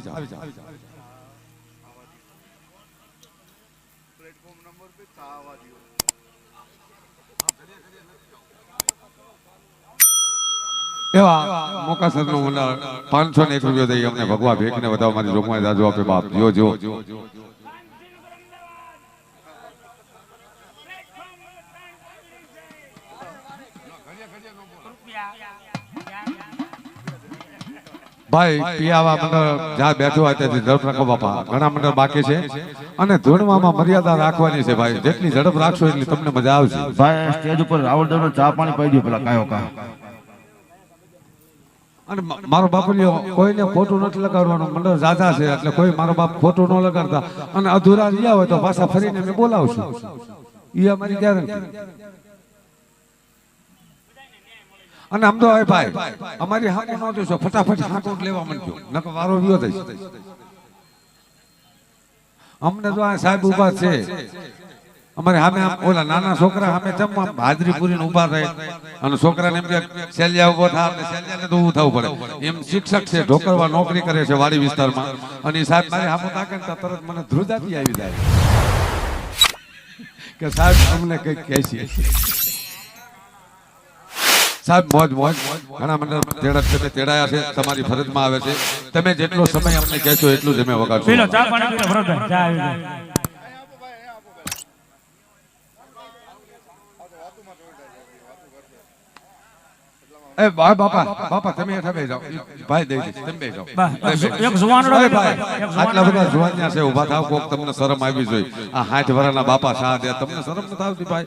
આવી જાઓ આવી જાઓ એવા મોકાસરનું હુનર પાંચસો ને એક રૂપિયો થઈ અમને ભગવા ભેખ ને બધા મારી જોગમાં દાજો આપે બાપ. જો જો. ભાઈ પિયાવા મંડળ જ્યાં બેઠો હોય ત્યાંથી ઝડપ રાખો બાપા. ઘણા મંડળ બાકી છે. અને ધૂણવામાં મર્યાદા રાખવાની છે ભાઈ. જેટલી ઝડપ રાખશો એટલી તમને મજા આવશે. ભાઈ સ્ટેજ ઉપર રાવળ દેવ ચા પાણી પાઈ દો પેલા કાયો કા અને મારો બાપુલિયો કોઈને ખોટું નથી લગાડવાનું. મંડળ જાજા છે એટલે કોઈ મારો બાપ ખોટું ન લગાડતા. અને અધૂરા રહ્યા હોય તો પાછા ફરીને મેં બોલાવશું એ અમારી ગેરંટી. અને આમ હવે ભાઈ, અમારી હાથે ન જોશો, ફટાફટ હાથો લેવા માંડજો. નકર વારો વિયો થઈશ અમને તો આ સાહેબ ઊભા છે. અમારે સામે ઓલા નાના છોકરા સામે જમ આમ હાજરી ઊભા થાય અને છોકરાને એમ કે સેલિયા ઊભો થાય એટલે સેલિયાને તો ઊભું થવું પડે. એમ શિક્ષક છે ઢોકરવા નોકરી કરે છે વાડી વિસ્તારમાં. અને સાહેબ મારી સામે તાકે તરત મને ધ્રુજાતી આવી જાય. કે સાહેબ અમને કંઈક કહે છે. સાહેબ મોજ મોજ. ઘણા મંડળ છે તે તેડાયા છે તમારી ફરજમાં આવે છે. તમે જેટલો સમય અમને કહેશો એટલું જ અમે પીલો ચા પાણી પીલો ફરજ. એ ભાઈ બાપા બાપા તમે હેઠા બે જાઓ. ભાઈ દઈ દઈશ તમે બે જાઓ. એક. જુવાનડો ભાઈ, આટલા બધા જુવાન ત્યાં છે ઊભા થાવ કોક તમને શરમ આવી જોઈએ આ હાથ વરાના બાપા શાહ દે તમને શરમ ન આવતી ભાઈ?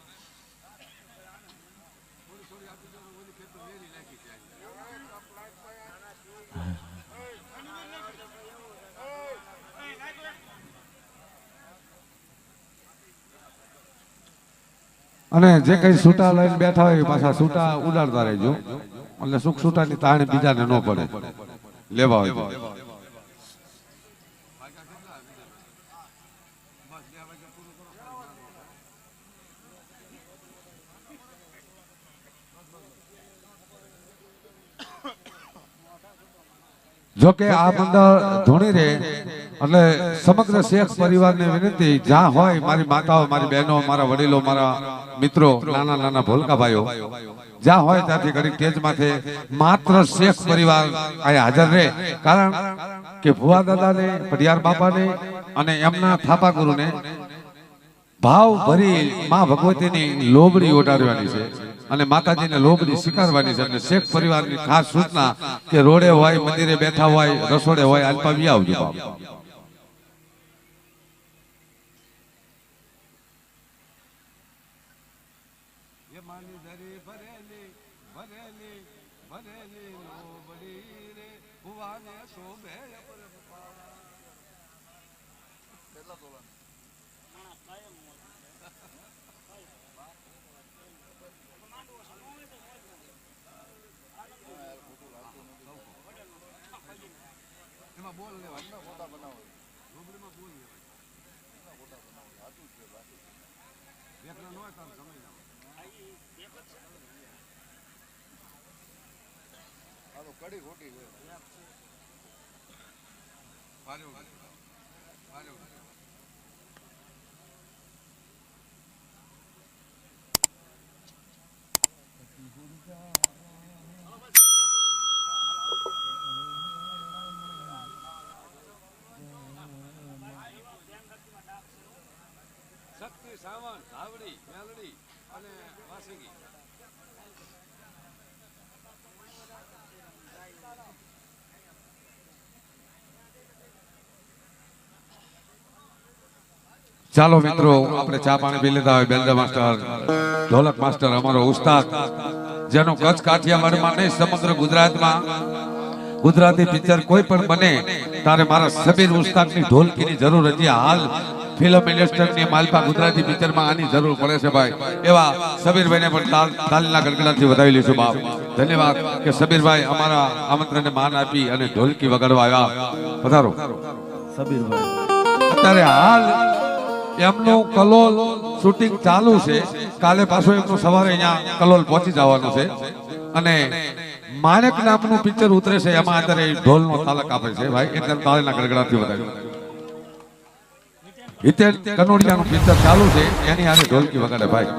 અને જે કઈ સૂટા લઈને બેઠા હોય પાછા સૂટા ઉડાડતા રહેજો. એટલે સુખ સૂટાની તાણ બીજાને ન પડે. લેવા હોય જોકે આ મંડળ ધોણી રહે, એટલે સમગ્ર શેખ પરિવારને વિનંતી, જ્યાં હોય મારી માતાઓ, મારી બહેનો, મારા વડીલો, મારા મિત્રો, નાના નાના ભોલકા ભાઈઓ, જ્યાં હોય ત્યાંથી ઘડી સ્ટેજ માથે માત્ર શેખ પરિવાર અહીંયા હાજર રહે. કારણ કે ભુવા દાદાને, પઢિયાર બાપાને અને એમના થાપા ગુરુને ભાવ ભરી માં ભગવતીની લોબડી ઓટાડવાની છે અને માતાજીને લોબડી સ્વીકારવાની છે. અને શેખ પરિવારની ખાસ સૂચના કે રોડે હોય, મંદિરે બેઠા હોય, રસોડે હોય આલપાવી આવજો બાપ. ને શોભે. કેટલા તોલા એમાં બોલ લેવા મોટા બનાવો. રૂબડીમાં બોલ લેવા મોટા બનાવો. સાચું છે બાકી એકલા નો તમે સમય જાવ એક જ છે. આ કડી ખોટી છે. શક્તિ સાવન ધાવડી મેલડી અને વાસંગી ચાલો મિત્રો આપણે ચા પાણી પી લેતા હોય બેલડા માસ્ટર. ઢોલક માસ્ટર અમારો ઉસ્તાદ જેનો કચ્છ કાઠિયાવાડમાં નહીં સમગ્ર ગુજરાતમાં. ગુજરાતી પિક્ચર કોઈ પણ બને તારે મારા સબીર ઉસ્તાદની ઢોલકીની જરૂર હતી હાલ. ફિલ્મ ઇન્ડસ્ટ્રીની માલપા ગુજરાતી પિક્ચરમાં આની જરૂર પડે છે ભાઈ. એવા સબીરભાઈને પણ તાલ- તાલના ગડગડાટથી વધાવી લઈશું બાપ. ધન્યવાદ કે સબીરભાઈ અમારા આમંત્રણને માન આપી અને ઢોલકી વગાડવા આવ્યા. પધારો. સબીરભાઈ. અત્યારે હાલ એમનું કલોલ શૂટિંગ ચાલુ છે. કાલે પાછો એમનું સવારે અહીંયા કલોલ પહોંચી જવાનું છે. અને માણેક નામનું પિક્ચર ઉતરે છે, એમાં અત્યારે ઢોલનો તાલક આપે છે. ભાઈ એકદમ તાળીના ગડગડાથી વધારે. હિતેન કનોડિયાનું પિક્ચર ચાલુ છે, એની આને ઢોલકી વગાડે ભાઈ.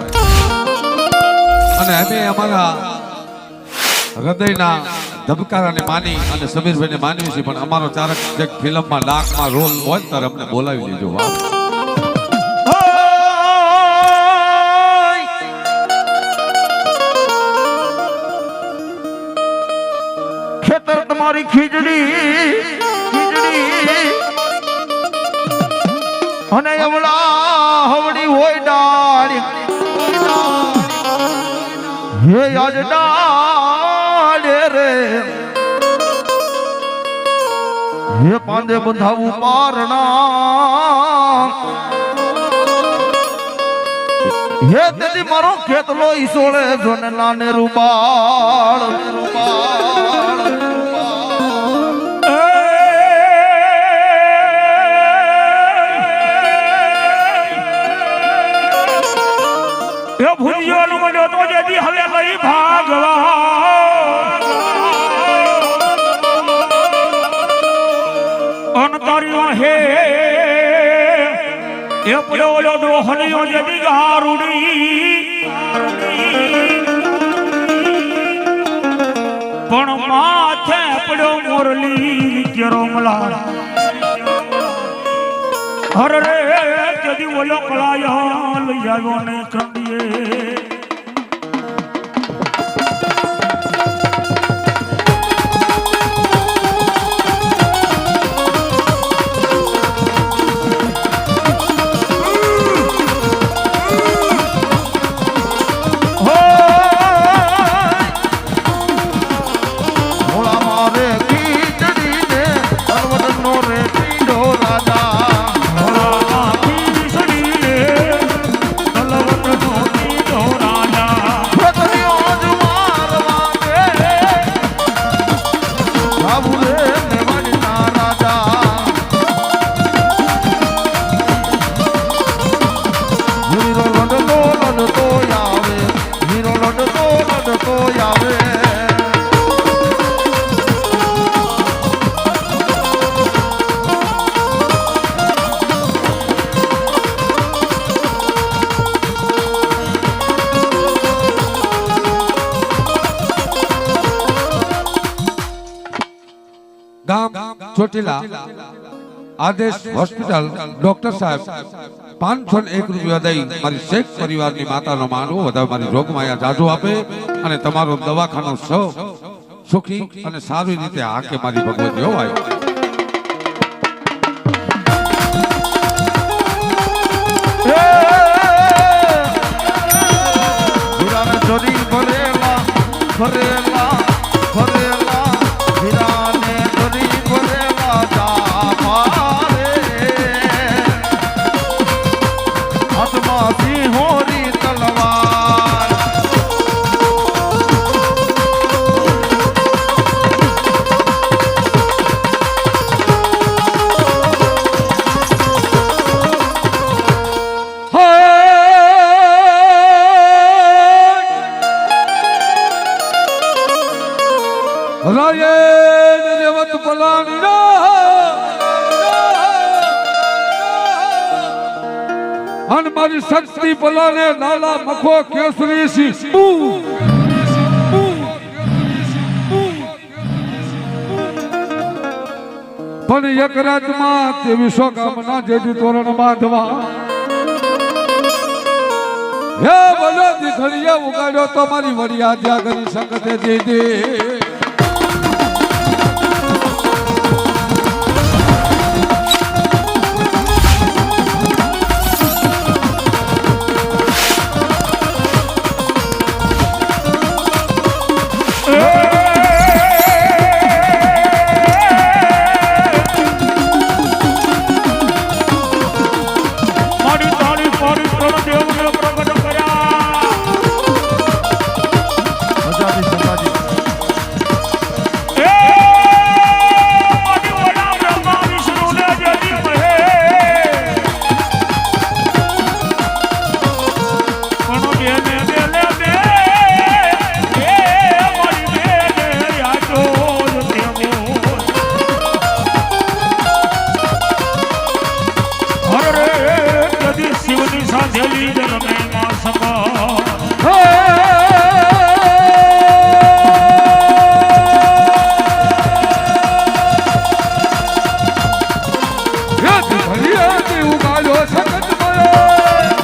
અને અમે અમારા હૃદયના ધબકારાને માની અને સમીરભાઈને માનવી છીએ, પણ અમારો ચારક જે ફિલ્મમાં ડાકમાં રોલ હોય ત્યારે અમને બોલાવી લેજો વાહ. ખીજડી ખીજડી. અને અવળા હવડી હોય ડાળ. હે આજ ડાળ રે. હે પાંદે બંધાવું પારણા. હે તેદી મારો ખેતલો ઈસોળે જોને નાને રૂપાળ અંતર્યો હે. એ પડ્યો ઓલો ડોહલીઓ જેથી ગારુડી. પણ માથે પડ્યો મુરલી કેરો મલા હર રે જદી ઓલો કળાયા લઈ આવ્યો ને કંડીએ ચોટીલા આદેશ હોસ્પિટલ, ડોક્ટર સાહેબ, પાંચસો ને એક રૂપિયા દઈ મારી શેખ પરિવારની માતાનો માનવો વધારે મારી રોગમાયા જાજુ આપે અને તમારો દવાખાનો સૌ સુખી અને સારી રીતે હાકે મારી ભગવતી હોવાય. રાયણ રેવત પલાણી મારી શક્તિ પલાને લાલા મખો કેસરી સી પણ એક રાતમાં તે વિશ્વકામના જેથી તોરણ બાંધવા. હે બોલો દીકરીએ ઉગાડ્યો તો મારી વડિયા ત્યાં કરી સંગતે દીધી. માતાજી